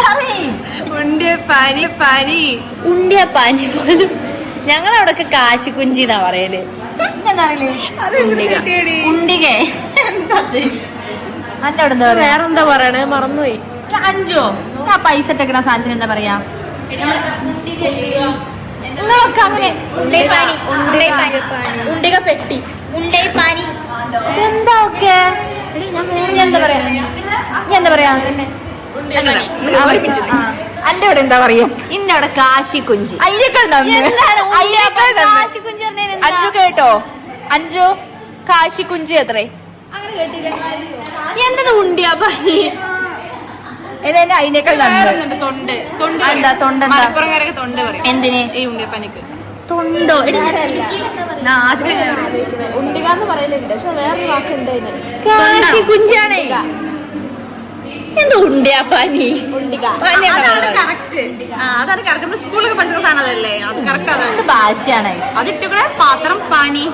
ഉണ്ടിയപ്പാനി ഉണ്ടിയപ്പാനി പാനി ഉണ്ടിയ പാനി പോലും. ഞങ്ങളവിടൊക്കെ കാശിക്കുഞ്ചി എന്നാ പറയൽ. ഉണ്ടിക അവിടെ എന്താ വേറെന്താ പറയണേ മറന്നുപോയി. അഞ്ചോ? ആ പൈസ ഇട്ടേക്കണ സാധനത്തിന് എന്താ പറയാ? ഉണ്ടിക പെട്ടി. പാനി. എന്താ ഓക്കെ ഞാൻ എന്താ പറയാ? ഞാൻ എന്താ പറയാ? അന്റെ ഇവിടെ എന്താ പറയാ? ഇന്നവിടെ കാശി കുഞ്ചി. അയ്യക്കൾ അഞ്ചു കേട്ടോ? അഞ്ചു? കാശി കുഞ്ചി എത്രേ എന്തത് ഉണ്ടിയാ പനി ഏതായാലും അതിനേക്കാൾ തൊണ്ട്. തൊണ്ട് എന്താ? തൊണ്ട തൊണ്ട് എന്തിന്? ഈ ഉണ്ടിക തൊണ്ടോ? ഉണ്ടികാന്ന് പറയലുണ്ട് പക്ഷെ വേറൊരു വാക്കുണ്ട് ഇതിന് കാശി കുഞ്ചാണേ. എന്താ ഉണ്ടിയാ പനി? അതാണ് കറക്റ്റ് നമ്മൾ സ്കൂളിലൊക്കെ പഠിച്ച സാധനം അതല്ലേ? അത് കറക്റ്റ് ഭാഷയാണ്. ഭാഷയാണ് അതിട്ടുകൂടെ പാത്രം പാനി.